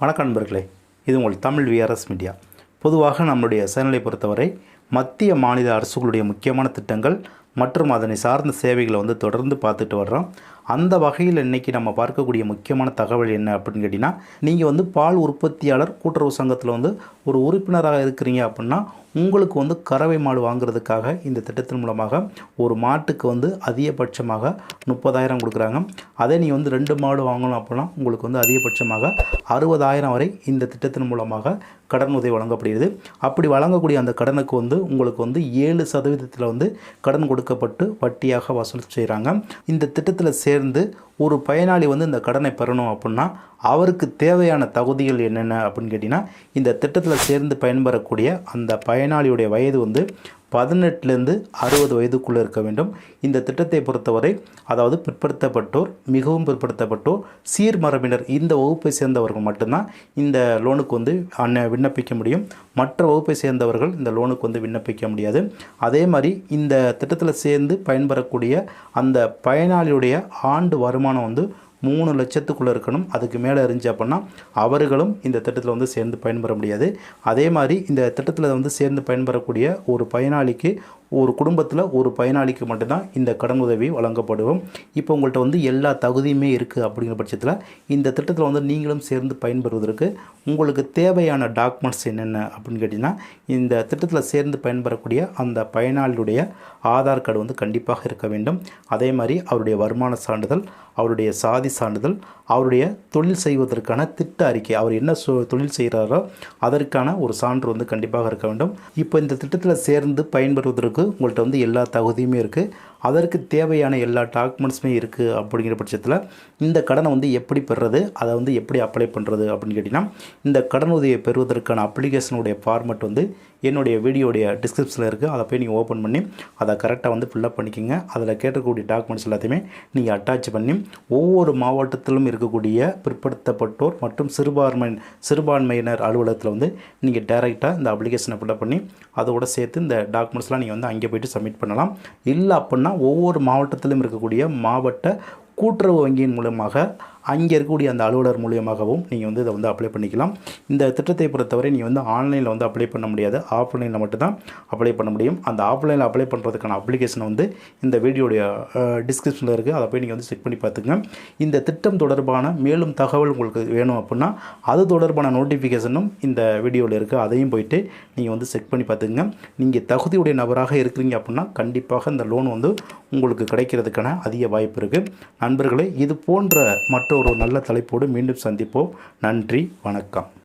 வணக்கம் நண்பர்களே இது உங்கள் தமிழ் விஆர்எஸ் மீடியா பொதுவாக நம்முடைய சேனலை பொறுத்தவரை மத்திய மாநில அரசுகளுடைய முக்கியமான திட்டங்கள் மற்றும் அதனை சார்ந்த சேவைகளை வந்து தொடர்ந்து பார்த்துட்டு வர்றோம். அந்த வகையில் இன்றைக்கி நம்ம பார்க்கக்கூடிய முக்கியமான தகவல் என்ன அப்படின்னு கேட்டிங்கன்னா நீங்கள் வந்து பால் உற்பத்தியாளர் கூட்டுறவு சங்கத்தில் வந்து ஒரு உறுப்பினராக இருக்கிறீங்க அப்படின்னா உங்களுக்கு வந்து கறவை மாடு வாங்குறதுக்காக இந்த திட்டத்தின் மூலமாக ஒரு மாட்டுக்கு வந்து அதிகபட்சமாக முப்பதாயிரம் கொடுக்குறாங்க. அதே நீங்கள் வந்து ரெண்டு மாடு வாங்கணும் அப்படின்னா உங்களுக்கு வந்து அதிகபட்சமாக அறுபதாயிரம் வரை இந்த திட்டத்தின் மூலமாக கடன் உதவி வழங்கப்படுகிறது. அப்படி வழங்கக்கூடிய அந்த கடனுக்கு வந்து உங்களுக்கு வந்து ஏழு சதவீதத்தில் வந்து கடன் கொடுக்கப்பட்டு வட்டியாக வசூல் செய்கிறாங்க இந்த திட்டத்தில் சேர்ந்து ஒரு பயனாளி வந்து இந்த கடனை பெறணும் அப்படின்னா அவருக்கு தேவையான தகுதிகள் என்னென்ன அப்படின்னு கேட்டிங்கன்னா இந்த திட்டத்தில் சேர்ந்து பயன்பெறக்கூடிய அந்த பயனாளியுடைய வயது வந்து பதினெட்டுலேருந்து அறுபது வயதுக்குள்ளே இருக்க வேண்டும். இந்த திட்டத்தை பொறுத்தவரை அதாவது பிற்படுத்தப்பட்டோர் மிகவும் பிற்படுத்தப்பட்டோர் சீர்மரபினர் இந்த வகுப்பை சேர்ந்தவர்கள் மட்டும்தான் இந்த லோனுக்கு வந்து அன்ன விண்ணப்பிக்க முடியும். மற்ற வகுப்பை சேர்ந்தவர்கள் இந்த லோனுக்கு வந்து விண்ணப்பிக்க முடியாது. அதே மாதிரி இந்த திட்டத்தில் சேர்ந்து பயன்பெறக்கூடிய அந்த பயனாளியுடைய ஆண்டு வருமானம் வந்து மூணு லட்சத்துக்குள்ளே இருக்கணும். அதுக்கு மேலே இருந்துச்சு அப்படின்னா அவர்களும் இந்த திட்டத்தில் வந்து சேர்ந்து பயன்பெற முடியாது. அதே மாதிரி இந்த திட்டத்தில் வந்து சேர்ந்து பயன்பெறக்கூடிய ஒரு பயனாளிக்கு ஒரு குடும்பத்தில் ஒரு பயனாளிக்கு மட்டும்தான் இந்த கடன் உதவி வழங்கப்படும் இப்போ உங்கள்கிட்ட வந்து எல்லா தகுதியுமே இருக்குது அப்படிங்கிற பட்சத்தில் இந்த திட்டத்தில் வந்து நீங்களும் சேர்ந்து பயன்பெறுவதற்கு உங்களுக்கு தேவையான டாக்குமெண்ட்ஸ் என்னென்ன அப்படின்னு கேட்டிங்கன்னா இந்த திட்டத்தில் சேர்ந்து பயன்பெறக்கூடிய அந்த பயனாளியுடைய ஆதார் கார்டு வந்து கண்டிப்பாக இருக்க வேண்டும். அதே மாதிரி அவருடைய வருமான சான்றிதழ் அவருடைய சாதி சான்றிதழ் அவருடைய தொழில் செய்வதற்கான திட்ட அறிக்கை அவர் என்ன சொ தொழில் செய்கிறாரோ அதற்கான ஒரு சான்று வந்து கண்டிப்பாக இருக்க வேண்டும். இப்போ இந்த திட்டத்தில் சேர்ந்து பயன்பெறுவதற்கு உங்கள்கிட்ட வந்து எல்லா தகுதியுமே இருக்குது அதற்கு தேவையான எல்லா டாக்குமெண்ட்ஸுமே இருக்குது அப்படிங்கிற பட்சத்தில் இந்த கடனை வந்து எப்படி பெறுறது? அதை வந்து எப்படி அப்ளை பண்ணுறது அப்படின்னு கேட்டிங்கன்னா இந்த கடன் உதவியை பெறுவதற்கான அப்ளிகேஷனுடைய ஃபார்மெட் வந்து என்னுடைய வீடியோடைய டிஸ்கிரிப்ஷனில் இருக்குது அதை போய் நீங்கள் ஓப்பன் பண்ணி அதை கரெக்டாக வந்து ஃபில்லப் பண்ணிக்கோங்க. அதில் கேட்கக்கூடிய டாக்குமெண்ட்ஸ் எல்லாத்தையுமே நீங்கள் அட்டாச் பண்ணி ஒவ்வொரு மாவட்டத்திலும் இருக்கக்கூடிய பிற்படுத்தப்பட்டோர் மற்றும் சிறுபான்மை சிறுபான்மையினர் அலுவலகத்தில் வந்து நீங்கள் டேரெக்டாக இந்த அப்ளிகேஷனை ஃபில்லப் பண்ணி அதோட சேர்த்து இந்த டாக்குமெண்ட்ஸ்லாம் நீங்கள் வந்து அங்கே போய்ட்டு சப்மிட் பண்ணலாம். இல்லை அப்படின்னா ஒவ்வொரு மாவட்டத்திலும் இருக்கக்கூடிய மாவட்ட கூட்டுறவு வங்கியின் மூலமாக அங்கே இருக்கக்கூடிய அந்த அலுவலர் மூலியமாகவும் நீங்கள் வந்து இதை வந்து அப்ளை பண்ணிக்கலாம். இந்த திட்டத்தை பொறுத்தவரை நீங்கள் வந்து ஆன்லைனில் வந்து அப்ளை பண்ண முடியாது. ஆஃப்லைனில் மட்டும்தான் அப்ளை பண்ண முடியும். அந்த ஆஃப்லைனில் அப்ளை பண்ணுறதுக்கான அப்ளிகேஷனை வந்து இந்த வீடியோடைய டிஸ்கிரிப்ஷனில் இருக்குது அதை போய் நீங்கள் வந்து செக் பண்ணி பார்த்துங்க இந்த திட்டம் தொடர்பான மேலும் தகவல் உங்களுக்கு வேணும் அப்படின்னா அது தொடர்பான நோட்டிஃபிகேஷனும் இந்த வீடியோவில் இருக்குது அதையும் போயிட்டு நீங்கள் வந்து செக் பண்ணி பார்த்துங்க நீங்கள் தகுதியுடைய நபராக இருக்கிறீங்க அப்படின்னா கண்டிப்பாக இந்த லோன் வந்து உங்களுக்கு கிடைக்கிறதுக்கான அதிக வாய்ப்பு இருக்குது நண்பர்களே இது போன்ற ஒரு நல்ல தலைப்போடு மீண்டும் சந்திப்போம். நன்றி வணக்கம்.